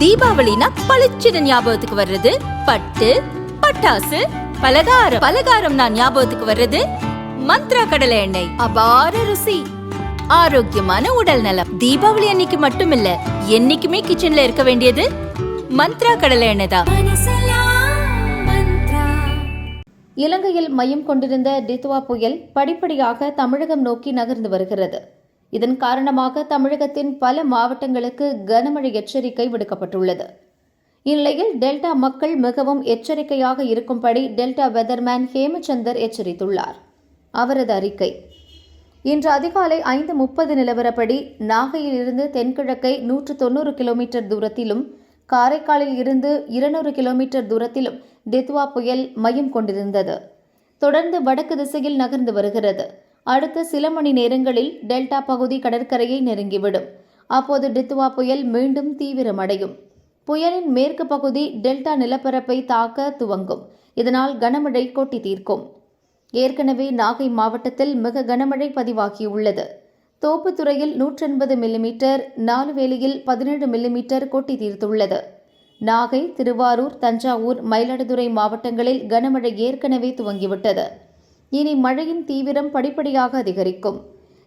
தீபாவளினா பளிச்சுன்னு ஞாபகத்துக்கு வர்றது. பட்டு பட்டாசு பலகாரம். பலகாரம் நான் ஞாபகத்துக்கு வர்றது. மந்த்ரா கடலை எண்ணெய். அபார ருசி. ஆரோக்கியமான உடல் நலம். தீபாவளி அன்னைக்கு மட்டும் இல்ல என்னைக்குமே கிச்சன்ல இருக்க வேண்டியது மந்த்ரா கடலை எண்ணெய் தான். இலங்கையில் மையம் கொண்டிருந்த டித்வா புயல் படிப்படியாக தமிழகம் நோக்கி நகர்ந்து வருகிறது. இதன் காரணமாக தமிழகத்தின் பல மாவட்டங்களுக்கு கனமழை எச்சரிக்கை விடுக்கப்பட்டுள்ளது. இந்நிலையில் டெல்டா மக்கள் மிகவும் எச்சரிக்கையாக இருக்கும்படி டெல்டா வெதர்மேன் ஹேமச்சந்தர் எச்சரித்துள்ளார். அவரது அறிக்கை. இன்று அதிகாலை ஐந்து முப்பது நிலவரப்படி நாகையிலிருந்து தென்கிழக்கை நூற்று தொண்ணூறு கிலோமீட்டர் தூரத்திலும் காரைக்காலில் இருந்து இருநூறு கிலோமீட்டர் தூரத்திலும் டித்வா புயல் மையம் கொண்டிருந்தது. தொடர்ந்து வடக்கு திசையில் நகர்ந்து வருகிறது. அடுத்த சில மணி நேரங்களில் டெல்டா பகுதி கடற்கரையை நெருங்கிவிடும். அப்போது டித்துவா புயல் மீண்டும் தீவிரமடையும். புயலின் மேற்கு பகுதி டெல்டா நிலப்பரப்பை தாக்க துவங்கும். இதனால் கனமழை கொட்டி தீர்க்கும். ஏற்கனவே நாகை மாவட்டத்தில் மிக கனமழை பதிவாகியுள்ளது. தோப்புத்துறையில் நூற்றெண்பது மில்லிமீட்டர் நாலுவேலியில் பதினேழு மில்லிமீட்டர் கொட்டி தீர்த்துள்ளது. நாகை திருவாரூர் தஞ்சாவூர் மயிலாடுதுறை மாவட்டங்களில் கனமழை ஏற்கனவே துவங்கிவிட்டது. இனி மழையின் தீவிரம் படிப்படியாக அதிகரிக்கும்.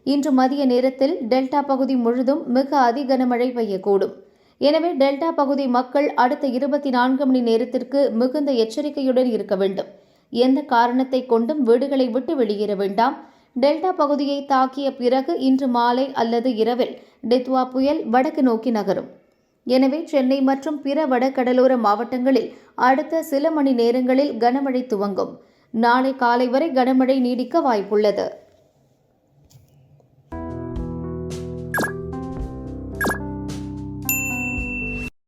இன்று மதிய நேரத்தில் டெல்டா பகுதி முழுதும் மிக அதிகனமழை பெய்யக்கூடும். எனவே டெல்டா பகுதி மக்கள் அடுத்த இருபத்தி நான்கு மணி நேரத்திற்கு மிகுந்த எச்சரிக்கையுடன் இருக்க வேண்டும். எந்த காரணத்தை கொண்டும் வீடுகளை விட்டு வெளியேற வேண்டாம். டெல்டா பகுதியை தாக்கிய பிறகு இன்று மாலை அல்லது இரவில் டித்வா புயல் வடக்கு நோக்கி நகரும். எனவே சென்னை மற்றும் பிற வடகடலோர மாவட்டங்களில் அடுத்த சில மணி நேரங்களில் கனமழை துவங்கும். நாளை காலை வரை கனமழை நீடிக்க வாய்ப்புள்ளது.